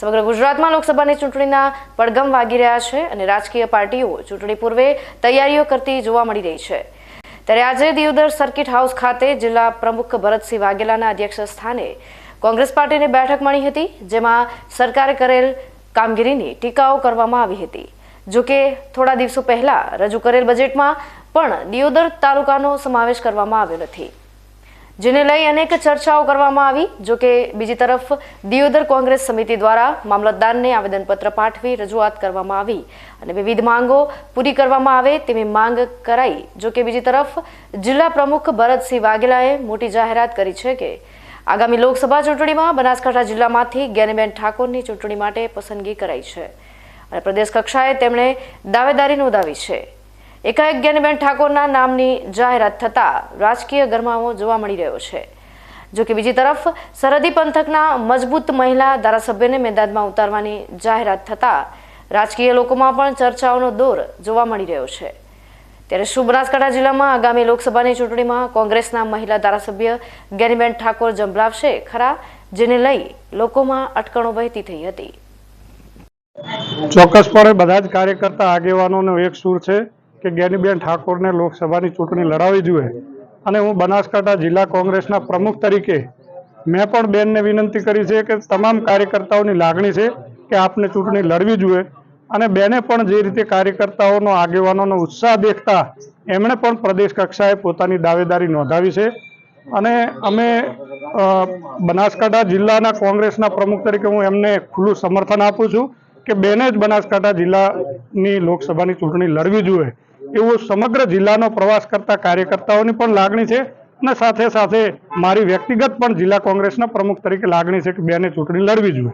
સમગ્ર ગુજરાતમાં લોકસભાની ચૂંટણીના પડઘમ વાગી રહ્યા છે અને રાજકીય પાર્ટીઓ ચૂંટણી પૂર્વે તૈયારીઓ કરતી જોવા મળી રહી છે. ત્યારે આજે દિયોદર સર્કિટ હાઉસ ખાતે જિલ્લા પ્રમુખ ભરતસિંહ વાઘેલાના અધ્યક્ષ સ્થાને કોંગ્રેસ પાર્ટીની બેઠક મળી હતી, જેમાં સરકારે કરેલ કામગીરીની ટીકાઓ કરવામાં આવી હતી. જોકે થોડા દિવસો પહેલા રજૂ કરેલ બજેટમાં પણ દિયોદર તાલુકાનો સમાવેશ કરવામાં આવ્યો નથી. જેને લઈ અનેક ચર્ચાઓ કરવામાં આવી જોકે બીજી તરફ દિયોદર કોંગ્રેસ સમિતિ દ્વારા મામલતદારને આવેદનપત્ર પાઠવી રજૂઆત કરવામાં આવી અને વિવિધ માંગો પૂરી કરવામાં આવે તેવી માંગ કરાઈ. જોકે બીજી તરફ જિલ્લા પ્રમુખ ભરતસિંહ વાઘેલાએ મોટી જાહેરાત કરી છે કે આગામી લોકસભા ચૂંટણીમાં બનાસકાંઠા જિલ્લામાંથી જ્ઞાનીબેન ઠાકોરની ચૂંટણી માટે પસંદગી કરાઈ છે અને પ્રદેશ કક્ષાએ તેમણે દાવેદારી નોંધાવી છે. એકાએક જ્ઞાનીબેન ઠાકોરના નામની જાહેરાત થતાં રાજકીય ગરમાવો જોવા મળી રહ્યો છે. જો બીજી તરફ, સરહદી પંથકના મજબૂત મહિલા ધારાસભ્યને મેદાનમાં ઉતારવાની જાહેરાત થતાં રાજકીય લોકોમાં પણ ચર્ચાઓનો દોર જોવા મળી રહ્યો છે. ત્યારે શું બનાસકાંઠા જિલ્લામાં આગામી લોકસભાની ચૂંટણીમાં કોંગ્રેસના મહિલા ધારાસભ્ય જ્ઞાનીબેન ઠાકોર જંભલાવશે ખરા, જેને લઈ લોકોમાં અટકણો વહેતી થઈ હતી. ચોક્કસપણે બધા જ કાર્યકર્તા આગેવાનોનો એક સૂર છે. કે જ્ઞાનીબેન ઠાકોરને લોકસભાની ચૂંટણી લડાવવી જોઈએ. અને હું બનાસકાંઠા જિલ્લા કોંગ્રેસના પ્રમુખ તરીકે મેં પણ બેનને વિનંતી કરી છે કે તમામ કાર્યકર્તાઓની લાગણી છે કે આપને ચૂંટણી લડવી જોઈએ. અને બેને પણ જે રીતે કાર્યકર્તાઓનો આગેવાનોનો ઉત્સાહ દેખતા એમણે પણ પ્રદેશ કક્ષાએ પોતાની દાવેદારી નોંધાવી છે. અને અમે બનાસકાંઠા જિલ્લાના કોંગ્રેસના પ્રમુખ તરીકે હું એમને ખુલ્લું સમર્થન આપું છું કે બેને જ બનાસકાંઠા જિલ્લાની લોકસભાની ચૂંટણી લડવી જોઈએ. એવો સમગ્ર જિલ્લાનો પ્રવાસ કરતા કાર્યકર્તાઓની પણ લાગણી છે અને સાથે સાથે મારી વ્યક્તિગત પણ જિલ્લા કોંગ્રેસના પ્રમુખ તરીકે લાગણી છે કે બેને ચૂંટણી લડવી જોઈએ.